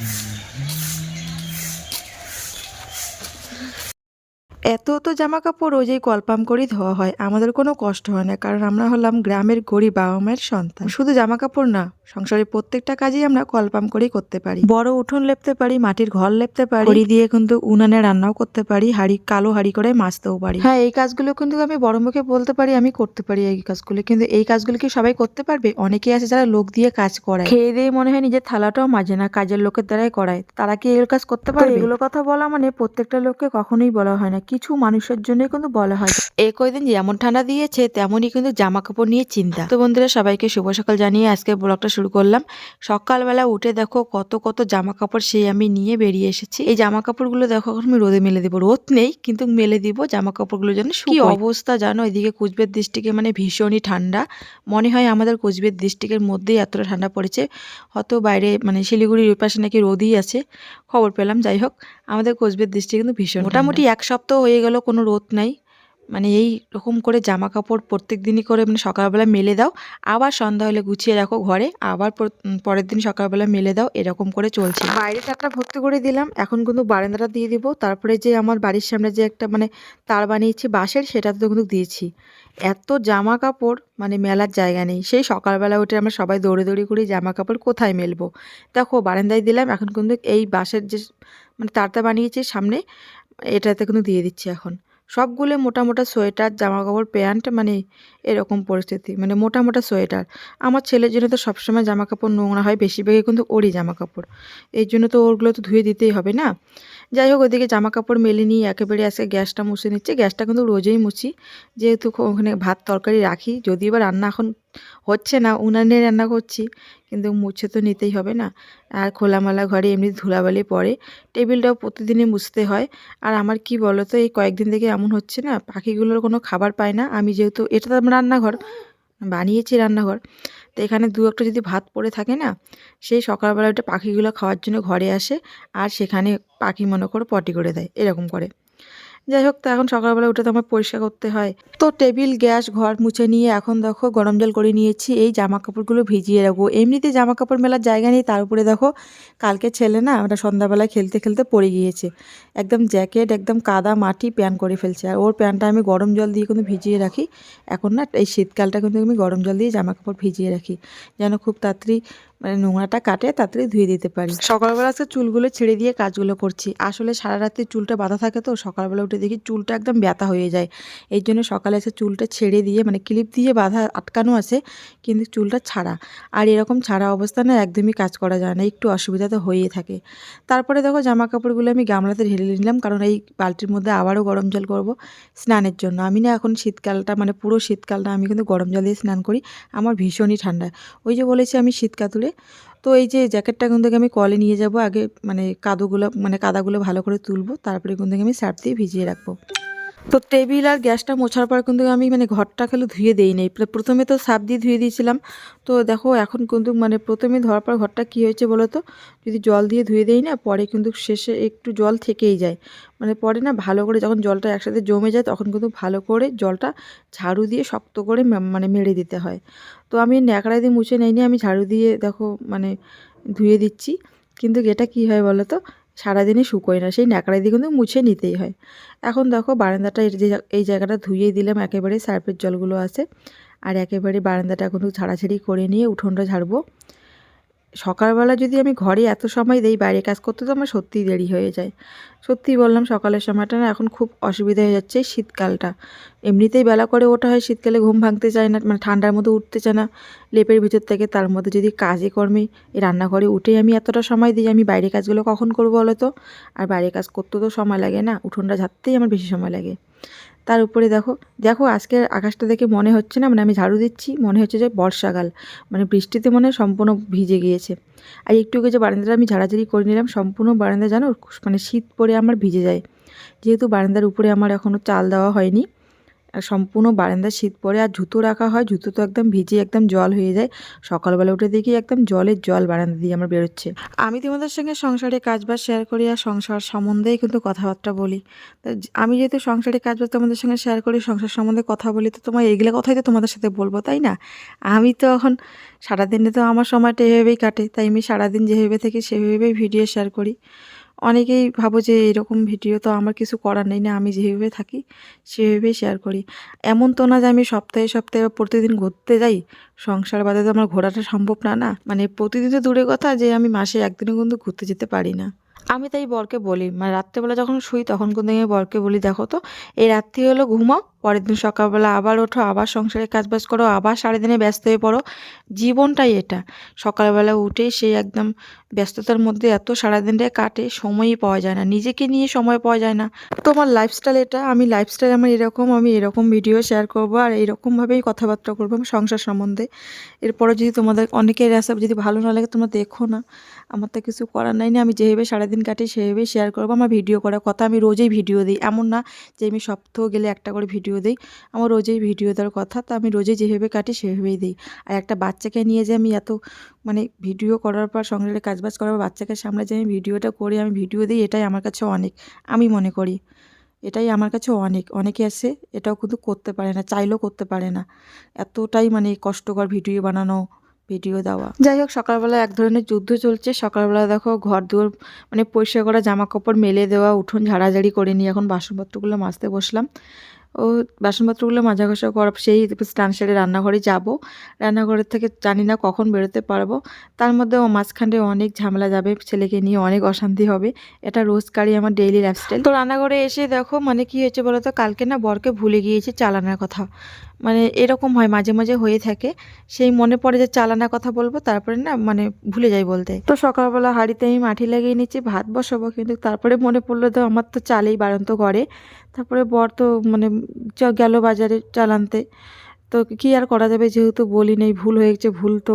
Mm-hmm. এত তো জামা কাপড় এই কলপাম করেই ধোয়া হয় আমাদের কোনো কষ্ট হয় না কারণ আমরা হলাম গ্রামের গরিব বাবা মায়ের সন্তান। শুধু জামা কাপড় না সংসারের প্রত্যেকটা কাজই আমরা কলপাম করেই করতে পারি। বড় উঠোন লেপতে পারি মাটির ঘর লেপতে পারি। খড়ি দিয়ে কিন্তু উনানে রান্নাও করতে পারি হাড়ি কালো হাড়ি করে মাছতেও পারি। হ্যাঁ এই কাজগুলো কিন্তু আমি বড় মুখে বলতে পারি আমি করতে পারি এই কাজগুলো। কিন্তু এই কাজগুলো কি সবাই করতে পারবে? অনেকেই আছে যারা লোক দিয়ে কাজ করায়। খেয়ে দিয়ে মনে হয় নিজের থালাটাও মাজে না কাজের লোকের দ্বারাই করায়। তারা কি এগুলো কাজ করতে পারে এগুলো কথা বলা মানে প্রত্যেকটা লোককে কখনোই বলা হয় না। কিছু মানুষের জন্য কিন্তু বলা হয়। এই কয়দিন যেমন ঠান্ডা দিয়েছে তেমনই কিন্তু জামা কাপড় নিয়ে চিন্তা। তো বন্ধুরা সবাইকে শুভ সকাল জানিয়ে আজকে ব্লগটা শুরু করলাম। সকালবেলা উঠে দেখো কত কত জামা কাপড় সেই আমি নিয়ে বেরিয়ে এসেছি। এই জামা কাপড়গুলো দেখো এখন আমি রোদে মেলে দিব। রোদ নেই কিন্তু মেলে দিব জামা কাপড়গুলো যেন কি অবস্থা জানো? এদিকে কুচবের ডিস্ট্রিক্টে মানে ভীষণই ঠান্ডা। মনে হয় আমাদের কুচবের ডিস্ট্রিক্টের মধ্যেই এতটা ঠান্ডা পড়েছে। হয়তো বাইরে মানে শিলিগুড়ির ওই পাশে নাকি রোদই আছে। খবর পেলাম যাই হোক। আমাদের কোচবিহার ডিস্ট্রিক্ট কিন্তু ভীষণ মোটামুটি এক সপ্তাহ হয়ে গেল, কোনো রোদ নাই। মানে এই রকম করে জামা কাপড় প্রত্যেক দিনই করে মানে সকালবেলা মেলে দাও। আবার সন্ধ্যা হলে গুছিয়ে রাখো ঘরে, আবার পরের দিন সকালবেলা মেলে দাও, এরকম করে চলছে। বাইরে চারটা ভর্তি করে দিলাম, এখন কিন্তু বারান্দাটা দিয়ে দিব। তারপরে যে আমার বাড়ির সামনে যে একটা মানে তার বানিয়েছি বাঁশের সেটাতে কিন্তু দিয়েছি। এত জামা কাপড় মানে মেলার জায়গা নেই। সেই সকালবেলা উঠে আমরা সবাই দৌড়ে দৌড়ি করি জামা কাপড় কোথায় মেলবো? দেখো, বারান্দায় দিলাম, এখন কিন্তু এই বাঁশের যে মানে তারটা বানিয়েছি সামনে এটাতে কিন্তু দিয়ে দিচ্ছি এখন। সবগুলো মোটা মোটা সোয়েটার জামা কাপড় প্যান্ট মানে এরকম পরিস্থিতি মানে মোটা মোটা সোয়েটার। আমার ছেলের জন্য তো সবসময় জামা কাপড় নোংরা হয়, বেশিরভাগই কিন্তু ওরই জামা কাপড় এই জন্য তো ওরগুলো তো ধুয়ে দিতেই হবে না। যাই হোক, ওদিকে জামা কাপড় মেলে নিয়ে একেবারে আজকে গ্যাসটা মুছে নিচ্ছে। গ্যাসটা কিন্তু রোজেই মুছি। যেহেতু ওখানে ভাত তরকারি রাখি, যদিও বা রান্না এখন হচ্ছে না, উনানে রান্না করছি, কিন্তু মুছে তো নিতেই হবে না। আর খোলামেলা ঘরে এমনি ধুলাবালি পড়ে, টেবিলটাও প্রতিদিনই মুছতে হয়। আর আমার কি বলো তো এই কয়েকদিন থেকে এমন হচ্ছে না, পাখিগুলোর কোনো খাবার পায় না। আমি যেহেতু, এটা তো আমার রান্নাঘর, বানিয়েছি রান্নাঘর। তো এখানে দু একটা যদি ভাত পড়ে থাকে না, সেই সকালবেলা ওটা পাখিগুলো খাওয়ার জন্য ঘরে আসে, আর সেখানে পাখি মনে করে পটি করে দেয়, এরকম করে। যাই হোক, তো এখন সকালবেলা উঠে তো আমার পরিষ্কার করতে হয়। তো টেবিল, গ্যাস, ঘর মুছে নিয়ে এখন দেখো গরম জল করে নিয়েছি, এই জামা কাপড়গুলো ভিজিয়ে রাখব। এমনিতে জামা কাপড় মেলার জায়গা নেই, তার উপরে দেখো কালকে ছেলে না আমরা সন্ধ্যাবেলায় খেলতে খেলতে পড়ে গিয়েছে। একদম জ্যাকেট, একদম কাদা, মাটি প্যান করে ফেলছে। আর ওর প্যানটা আমি গরম জল দিয়ে কিন্তু ভিজিয়ে রাখি। এখন না এই শীতকালটা কিন্তু আমি গরম জল দিয়ে জামা কাপড় ভিজিয়ে রাখি। যেন খুব তাড়াতাড়ি মানে নোংরাটা কাটে, তাড়াতাড়ি ধুয়ে দিতে পারি। সকালবেলা আজকে চুলগুলো ছেড়ে দিয়ে কাজগুলো করছি। আসলে সারা রাত্রি চুলটা বাঁধা থাকে তো, সকালবেলা উঠে দেখি চুলটা একদম ব্যথা হয়ে যায়। এই জন্য সকালে এসে চুলটা ছেড়ে দিয়ে মানে ক্লিপ দিয়ে বাঁধা আটকানো আছে, কিন্তু চুলটা ছাড়া। আর এরকম ছাড়া অবস্থানে একদমই কাজ করা যায় না, একটু অসুবিধা তো হয়েই থাকে। তারপরে দেখো জামা কাপড়গুলো আমি গামলাতে ঢেলে নিলাম, কারণ এই বালতির মধ্যে আবারও গরম জল করব স্নানের জন্য। আমি না এখন শীতকালটা মানে পুরো শীতকালটা আমি কিন্তু গরম জল দিয়ে স্নান করি, আমার ভীষণই ঠান্ডা। ওই যে বলেছি আমি শীত কাতুরে তো এই যে জ্যাকেটটা কিন্তু আমি কলে নিয়ে যাব। আগে মানে কাদোগুলো মানে কাদাগুলো ভালো করে তুলবো। তারপরে কিন্তু আমি সার্ফ দিয়ে ভিজিয়ে রাখব। তো টেবিল আর গ্যাসটা মোছার পর কিন্তু আমি মানে ঘরটা খালি ধুয়ে দেই নাই। প্রথমে তো সাপ দিয়ে ধুয়ে দিয়েছিলাম। তো দেখো এখন কিন্তু মানে প্রথমে ধোয়ার পর ঘরটা কী হয়েছে বলো তো? যদি জল দিয়ে ধুয়ে দেই না, পরে কিন্তু শেষে একটু জল থেকেই যায়। মানে পরে না ভালো করে যখন জলটা একসাথে জমে যায়, তখন কিন্তু ভালো করে জলটা ঝাড়ু দিয়ে শক্ত করে মানে মেরে দিতে হয়। তো আমি ন্যাকড়া দিয়ে মুছে নেইনি, আমি ঝাড়ু দিয়ে দেখো মানে ধুয়ে দিচ্ছি। কিন্তু এটা কি হয় বলো তো? সারাদিনই শুকোয় না, সেই ন্যাকড়া দিয়ে কিন্তু মুছে নিতেই হয়। এখন দেখো বারান্দাটা এই জায়গাটা ধুয়েই দিলাম একেবারে সার্ফের জলগুলো আছে। আর একেবারে বারান্দাটা কিন্তু ছাড়াছাড়ি করে নিয়ে উঠোনটা ঝাড়বো। সকালবেলা যদি আমি ঘরে এত সময় দেই, বাইরে কাজ করতে তো আমার সত্যিই দেরি হয়ে যায়। সত্যিই বললাম, সকালের সময়টা না এখন খুব অসুবিধা হয়ে যাচ্ছে শীতকালটা। এমনিতেই বেলা করে ওঠা হয়, শীতকালে ঘুম ভাঙতে চায় না মানে ঠান্ডার মধ্যে উঠতে চায় না। লেপের ভিতর থেকে তার মধ্যে যদি কাজে কর্মে এই রান্নাঘরে উঠেই আমি এতটা সময় দিই, আমি বাইরে কাজগুলো কখন করব বলো তো? আর বাইরে কাজ করতে তো সময় লাগে না, উঠোনটা ঝাড়তেই আমার বেশি সময় লাগে। তার উপরে দেখো দেখো আজকের আকাশটা দেখে মনে হচ্ছে না মানে আমি ঝাড়ু দিচ্ছি, মনে হচ্ছে যে বর্ষাকাল মানে বৃষ্টিতে মনে সম্পূর্ণ ভিজে গিয়েছে। আর একটু আগে যে বারান্দাটা আমি ঝাড়াঝাড়ি করে নিলাম, সম্পূর্ণ বারান্দা জানো মানে শীত পরে আমার ভিজে যায়। যেহেতু বারান্দার উপরে আমার এখনও চাল দেওয়া হয়নি সম্পূর্ণ বারান্দায় শীত পড়ে আর জুতো রাখা হয়, জুতো তো একদম ভিজে একদম জল হয়ে যায়। সকালবেলা উঠে দেখি একদম জলের জল বারান্দা দিয়ে আমার বেরোচ্ছে। আমি তোমাদের সঙ্গে সংসারে কাজবাজ শেয়ার করি আর সংসার সম্বন্ধেই কিন্তু কথাবার্তা বলি। তো আমি যেহেতু সংসারে কাজবাজ তোমাদের সঙ্গে শেয়ার করি, সংসার সম্বন্ধে কথা বলি, তো তোমার এইগুলো কথাই তো তোমাদের সাথে বলব, তাই না? আমি তো এখন সারাদিনে তো আমার সময়টা এভাবেই কাটে, তাই আমি সারাদিন যেভাবে থাকি সেভাবেই ভিডিও শেয়ার করি। অনেকেই ভাবো যে এরকম ভিডিও তো আমার কিছু করার নেই, না, আমি যেভাবে থাকি সেভাবেই শেয়ার করি। এমন তো না যে আমি সপ্তাহে সপ্তাহে বা প্রতিদিন ঘুরতে যাই, সংসার বাদে তো আমার ঘোরাটা সম্ভব না না। মানে প্রতিদিন তো দূরে কথা যে আমি মাসে একদিনও কিন্তু ঘুরতে যেতে পারি না। আমি তাই বরকে বলি মানে রাত্রেবেলা যখন শুই তখন কিন্তু আমি বরকে বলি, দেখো তো, এই রাত্রি হলো ঘুমাও পরের দিন সকালবেলা আবার ওঠো, আবার সংসারে কাজবাজ করো, আবার সারাদিনে ব্যস্ত হয়ে পড়ো। জীবনটাই এটা। সকালবেলা উঠেই সেই একদম ব্যস্ততার মধ্যে এত সারাদিনটা কাটে, সময়ই পাওয়া যায় না। নিজেকে নিয়ে সময় পাওয়া যায় না। তো আমার লাইফস্টাইল এটা, আমি লাইফস্টাইল আমার এরকম, আমি এরকম ভিডিও শেয়ার করব আর এরকমভাবেই কথাবার্তা করব আমার সংসার সম্বন্ধে। এরপরে যদি তোমাদের অনেকের আসা যদি ভালো না লাগে তোমরা দেখো না। আমার তো কিছু করার নাই না, আমি যেভাবে সারাদিন কাটি সেভাবেই শেয়ার করব। আমার ভিডিও করার কথা আমি রোজই ভিডিও দিই। এমন না যে আমি সপ্তাহ গেলে একটা করে ভিডিও দিই। আমার রোজেই ভিডিও দেওয়ার কথা, তো আমি রোজই যেভাবে কাটি সেভাবেই দিই। আর একটা বাচ্চাকে নিয়ে যে আমি এত মানে ভিডিও করার পর সংসারে কাজবাজ করার পর বাচ্চাকে সামলে যে আমি ভিডিওটা করি, আমি ভিডিও দিই, এটাই আমার কাছে অনেক। আমি মনে করি, এটাই আমার কাছে অনেক। অনেকে আছে, এটাও কিন্তু করতে পারে না, চাইলেও করতে পারে না। এতটাই মানে কষ্টকর ভিডিও বানানো, ভিডিও দেওয়া। যাই হোক, সকালবেলা এক ধরনের যুদ্ধ চলছে। সকালবেলা দেখো ঘর দুয়ার মানে পরিষ্কার করা জামা কাপড় মেলে দেওয়া, উঠোন ঝাড়াঝাড়ি করে নিয়ে এখন বাসনপত্রগুলো মাজতে বসলাম। ও বাসনপত্রগুলো মাজা ঘষা করার সেই স্নান সেরে রান্নাঘরে যাব। রান্নাঘরের থেকে জানি না কখন বেরোতে পারব। তার মধ্যে মাঝখানে অনেক ঝামেলা যাবে, ছেলেকে নিয়ে অনেক অশান্তি হবে। এটা রোজকারই আমার ডেইলি লাইফস্টাইল তো রান্নাঘরে এসে দেখো মানে কি হয়েছে বলো তো কালকে না বরকে ভুলে গিয়েছি চালানোর কথা। মানে এরকম হয়, মাঝে মাঝে হয়ে থাকে। সেই মনে পড়ে যে চালানোর কথা বলব, তারপরে না মানে ভুলে যাই বলতে। তো সকালবেলা হাঁড়িতে আমি মাটি লাগিয়ে নিচ্ছি, ভাত বসাবো, কিন্তু তারপরে মনে পড়ল তো আমার তো চালেই বাড়ন্ত ঘরে। তারপরে বর তো মানে গেল বাজারে চালানতে। তো কি আর করা যাবে যেহেতু বলি নেই, ভুল হয়ে গেছে, ভুল তো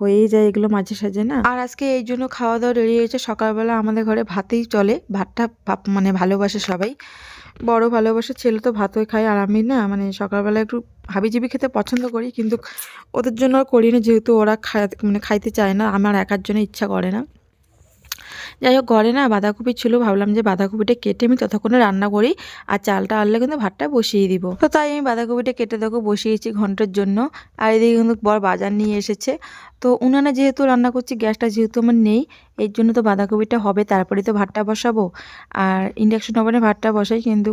হয়েই যায় এগুলো মাঝে সাঝে না। আর আজকে এই জন্য খাওয়া দাওয়া রেডি হয়েছে, সকালবেলা আমাদের ঘরে ভাতেই চলে, ভাতটা মানে ভালোবাসে সবাই। বড় ভালোবাসে ছেলে তো ভাতই খায় আর আমি না মানে সকালবেলা একটু হাবিজিবি খেতে পছন্দ করি, কিন্তু ওদের জন্য করি না যেহেতু ওরা খায় মানে খাইতে চায় না, আমার একার জন্য ইচ্ছা করে না। যাই হোক ঘরে না বাঁধাকপি ছিল, ভাবলাম যে বাঁধাকপিটা কেটে আমি ততক্ষণে রান্না করি আর চালটা আনলে কিন্তু ভাতটা বসিয়ে দিব। তো তাই আমি বাঁধাকপিটা কেটে দেখো বসিয়েছি ঘণ্টার জন্য। আর এদিকে কিন্তু বর বাজার নিয়ে এসেছে। তো উনানে যেহেতু রান্না করছি, গ্যাসটা যেহেতু আমার নেই, এর জন্য তো বাঁধাকপিটা হবে, তারপরে তো ভাতটা বসাবো। আর ইন্ডাকশন ওভেনে ভাতটা বসাই, কিন্তু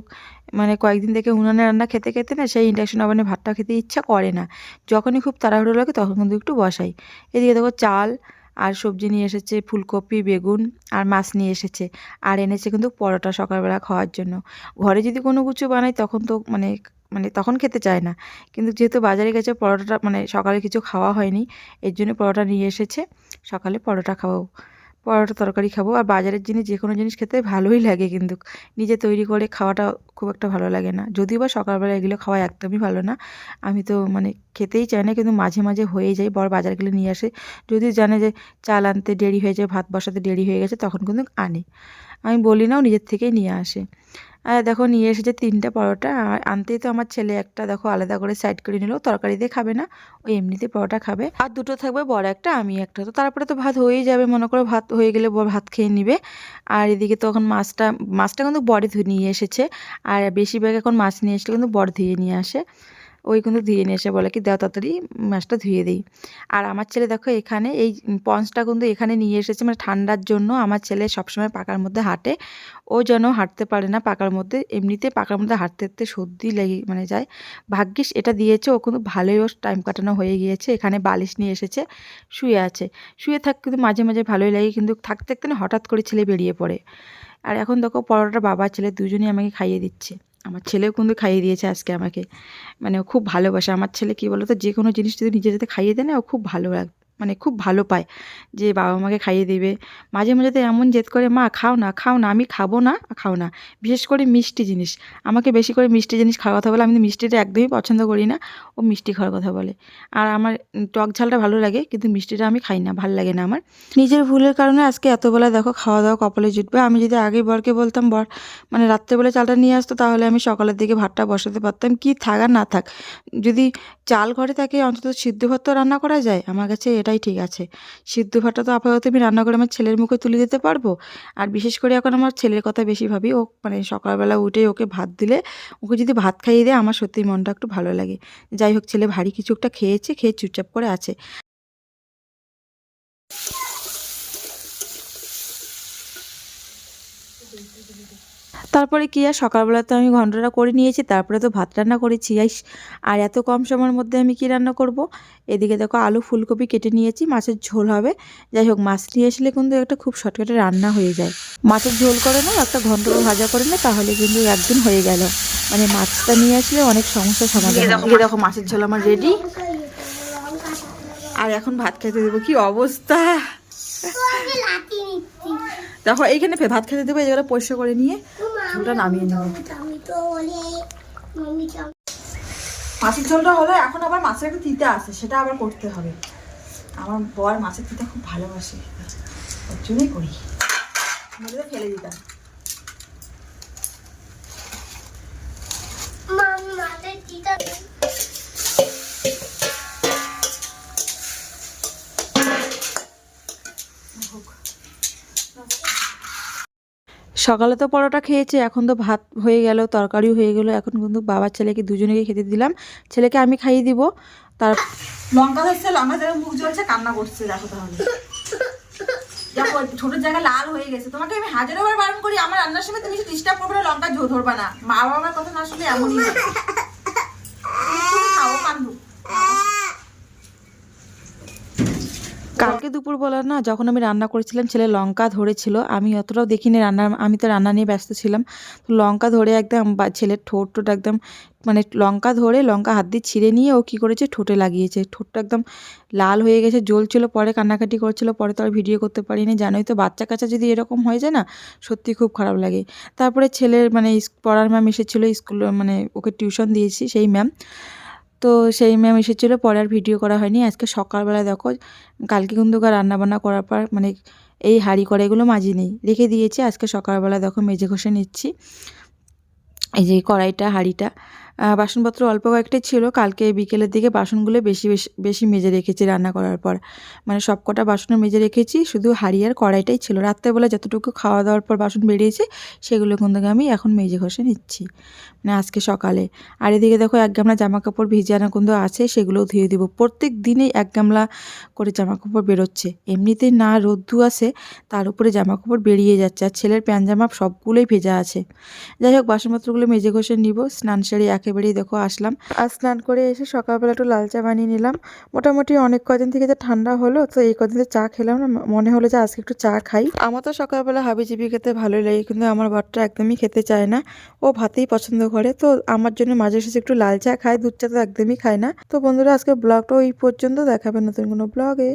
মানে কয়েকদিন থেকে উনানে রান্না খেতে খেতে না সেই ইন্ডাকশন ওভেনে ভাতটা খেতে ইচ্ছা করে না। যখনই খুব তাড়াহুড়ো লাগে, তখন কিন্তু একটু বসাই। এদিকে দেখো চাল আর সবজি নিয়ে এসেছে ফুলকপি, বেগুন আর মাছ নিয়ে এসেছে। আর এনেছে কিন্তু পরোটা সকালবেলা খাওয়ার জন্য। ঘরে যদি কোনো কিছু বানাই তখন তো মানে মানে তখন খেতে চায় না। কিন্তু যেহেতু বাজারে গেছে পরোটাটা মানে সকালে কিছু খাওয়া হয়নি, এর জন্য পরোটা নিয়ে এসেছে। সকালে পরোটা খাব। পরোটা তরকারি খাব। আর বাজারের জিনিস যে কোনো জিনিস খেতে ভালোই লাগে কিন্তু। নিজে তৈরি করে খাওয়াটা খুব একটা ভালো লাগে না। যদিও বা সকালবেলা এগুলো খাওয়া একদমই ভালো না। আমি তো মানে খেতেই চাই না, কিন্তু মাঝে মাঝে হয়ে যায়। বর বাজার গেলে নিয়ে আসে। যদি জানে যে চাল আনতে দেরি হয়ে যায়, ভাত বসাতে দেরি হয়ে গেছে, তখন কিন্তু আনে। আমি বলি না ও নিজের থেকেই নিয়ে আসে। আর দেখো, নিয়ে এসেছে তিনটা পরোটা। আনতেই তো আমার ছেলে একটা, দেখো, আলাদা করে সাইড করে নিল। তরকারি দিয়ে খাবে না ওই এমনিতে পরোটা খাবে। আর দুটো থাকবে, বড় একটা, আমি একটা। তো তারপরে তো ভাত হয়েই যাবে, মনে করো ভাত হয়ে গেলে ভাত খেয়ে নিবে। আর এদিকে তখন মাছটা মাছটা কিন্তু বড় ধুয়ে নিয়ে এসেছে। আর বেশিরভাগ এখন মাছ নিয়ে এসলে কিন্তু বড় ধুয়ে নিয়ে আসে। ওই কিন্তু ধুয়ে নিয়ে এসে বলে কি, দাও তাড়াতাড়ি মাছটা ধুয়ে দিই। আর আমার ছেলে দেখো এখানে এই পঞ্চটা কিন্তু এখানে নিয়ে এসেছে মানে ঠান্ডার জন্য আমার ছেলে সবসময় পাকার মধ্যে হাঁটে। ও যেন হাঁটতে পারে না পাকার মধ্যে, এমনিতে পাকার মধ্যে হাঁটতে হাঁটতে সর্দি লেগে মানে যায়। ভাগ্যিস এটা দিয়েছে, ও কিন্তু ভালোই ওর টাইম কাটানো হয়ে গিয়েছে, এখানে বালিশ নিয়ে এসেছে, শুয়ে আছে। শুয়ে থাক কিন্তু মাঝে মাঝে ভালোই লাগে, কিন্তু থাকতে থাকতে না হঠাৎ করে ছেলে বেরিয়ে পড়ে। আর এখন দেখো পরোটা বাবা ছেলে দুজনেই আমাকে খাইয়ে দিচ্ছে। আমার ছেলেও কিন্তু খাইয়ে দিয়েছে আজকে আমাকে। মানে ও খুব ভালোবাসে। আমার ছেলে কী বলতো? যে কোনো জিনিস যদি নিজে যাতে খাইয়ে দেয় না, ও খুব ভালো লাগ মানে খুব ভালো পায় যে বাবা মাকে খাইয়ে দেবে। মাঝে মাঝে তো এমন জেদ করে, মা, খাও না খাও না, আমি খাব না, খাও না। বিশেষ করে মিষ্টি জিনিস। আমাকে বেশি করে মিষ্টি জিনিস খাওয়ার কথা বলে, আমি মিষ্টিটা একদমই পছন্দ করি না। ও মিষ্টি খাওয়ার কথা বলে। আর আমার টক ঝালটা ভালো লাগে, কিন্তু মিষ্টিটা আমি খাই না, ভালো লাগে না আমার। নিজের ভুলের কারণে আজকে এতবেলা দেখো খাওয়া দাওয়া কপালে জুটবে। আমি যদি আগে বরকে বলতাম, বর মানে রাত্রেবেলা চালটা নিয়ে আসতো, তাহলে আমি সকালের দিকে ভাতটা বসাতে পারতাম। কি থাক আর না থাক। যদি চাল ঘরে থাকে, অন্তত সিদ্ধ ভাত তো রান্না করা যায়? আমার কাছে এটাই ঠিক আছে। সিদ্ধ ভাতটা তো আপাতত আমি রান্না করে আমার ছেলের মুখে তুলে দিতে পারব। আর বিশেষ করে এখন আমার ছেলের কথা বেশি ভাবি, ও মানে সকালবেলা উঠে ওকে ভাত দিলে, ওকে যদি ভাত খাইয়ে দেয়, আমার সত্যি মনটা একটু ভালো লাগে। যাই হোক, ছেলে ভারী কিছু একটা খেয়েছে, খেয়ে চুপচাপ করে আছে। তারপরে কি আর? সকালবেলা তো আমি ঘন্টটা করে নিয়েছি তারপরে তো ভাত রান্না করেছি আর এত কম সময়ের মধ্যে আমি কি রান্না করব? এদিকে দেখো আলু ফুলকপি কেটে নিয়েছি মাছের ঝোল হবে। যাই হোক মাছ নিয়ে আসলে কিন্তু একটা খুব শর্টকাটে রান্না হয়ে যায়। মাছের ঝোল করে না একটা ঘন্ট ভাজা করে না তাহলে কিন্তু একদিন হয়ে গেল। মানে মাছটা নিয়ে আসলে অনেক সমস্যার সমাধান। দেখো মাছের ঝোল আমার রেডি আর এখন ভাত খেতে দেবো কি অবস্থা? দেখো এইখানে ভাত খেতে দেবো এই জায়গাটা পরিষ্কার করে নিয়ে। ঝোলটা নামিয়ে নেব। মাছের ঝোলটা হলো, এখন আবার মাছের একটা তিতে আছে, সেটা আবার করতে হবে। আমার বর মাছের তিতে খুব ভালোবাসে। ওর জন্যই করি। ফেলে দিতাম সকালে তো পরোটা খেয়েছে, এখন তো ভাত হয়ে গেল, তরকারিও হয়ে গেল, এখন কিন্তু বাবার ছেলেকে দুজনেকে খেতে দিলাম। ছেলেকে আমি খাইয়ে দিব, তার লঙ্কা হয়েছে লঙ্কা জায়গায় মুখ জ্বলছে, কান্না করছে, দেখো তাহলে। ছোট জায়গা লাল হয়ে গেছে। তোমাকে আমি হাজারো বার বারণ করি, আমার রান্নার সময় তুমি ডিস্টার্ব করবে না, লঙ্কা ধরবা না। মা বাবার কথা না শুনে এমনই হয়। তুমি খাও কান্দু কালকে দুপুর দুপুরবেলা না যখন আমি রান্না করেছিলাম, ছেলে লঙ্কা ধরেছিল, আমি অতটাও দেখিনি রান্না আমি তো রান্না নিয়ে ব্যস্ত ছিলাম। তো লঙ্কা ধরে একদম ছেলের ঠোঁট টোট একদম মানে লঙ্কা ধরে লঙ্কা হাত দিয়ে ছিঁড়ে নিয়ে ও কী করেছে, ঠোঁটে লাগিয়েছে। ঠোঁটটা একদম লাল হয়ে গেছে, জ্বলছিল, পরে কান্নাকাটি করছিল, পরে তো আর ভিডিও করতে পারিনি, জানোই তো বাচ্চা কাচ্চা যদি এরকম হয়ে যায় না, সত্যি খুব খারাপ লাগে। তারপরে ছেলের মানে পড়ার ম্যাম এসেছিল, স্কুল মানে ওকে টিউশন দিয়েছি, সেই ম্যাম তো সেই ম্যাম এসেছিল, পরে আর ভিডিও করা হয়নি। আজকে সকালবেলা দেখো, কালকে কিন্তু রান্না বান্না করার পর মানে এই হাঁড়ি কড়াইগুলো মাজি নেই, রেখে দিয়েছি। আজকে সকালবেলা দেখো মেজে ঘষে নিচ্ছি। এই যে কড়াইটা, হাঁড়িটা। বাসনপত্র অল্প কয়েকটাই ছিল। কালকে বিকেলের দিকে বাসনগুলো বেশি বেশি মেজে রেখেছি রান্না করার পর। মানে সব কটা বাসনও মেজে রেখেছি, শুধু হাঁড়ি আর কড়াইটাই ছিল। রাত্রেবেলা যতটুকু খাওয়া দাওয়ার পর বাসন বেরিয়েছে, সেগুলো কিন্তু আমি এখন মেজে ঘষে নিচ্ছি। মানে আজকে সকালে। আর এদিকে দেখো এক গামলা জামা কাপড় ভিজানো কিন্তু আছে, সেগুলোও ধুয়ে দিব। প্রত্যেক দিনেই এক গামলা করে জামা কাপড় বেরোচ্ছে। এমনিতেই না রোদ্দু আছে, তার উপরে জামা কাপড় বেরিয়ে যাচ্ছে। আর ছেলের প্যান্ট জামা সবগুলোই ভেজা আছে। যাই হোক, বাসনপত্রগুলো মেজে ঘষে নিব। স্নান সেরে একেবারেই দেখো, আসলাম। আর স্নান করে এসে সকালবেলা একটু লাল চা বানিয়ে নিলাম। মোটামুটি অনেক কদিন থেকে যে ঠান্ডা হলো, তো এই কদিন চা খেলাম না মনে হলো যে আজকে একটু চা খাই। আমার তো সকালবেলা হাবিজিবি খেতে ভালোই লাগে, কিন্তু আমার বাচ্চা একদমই খেতে চায় না। ও ভাতেই পছন্দ করে, তো আমার জন্য মাঝে সাঝে একটু লাল চা খায়, দুধ চা তো একদমই খায় না। তো বন্ধুরা আজকে ব্লগটা ওই পর্যন্ত, দেখাবে নতুন কোনো ব্লগে।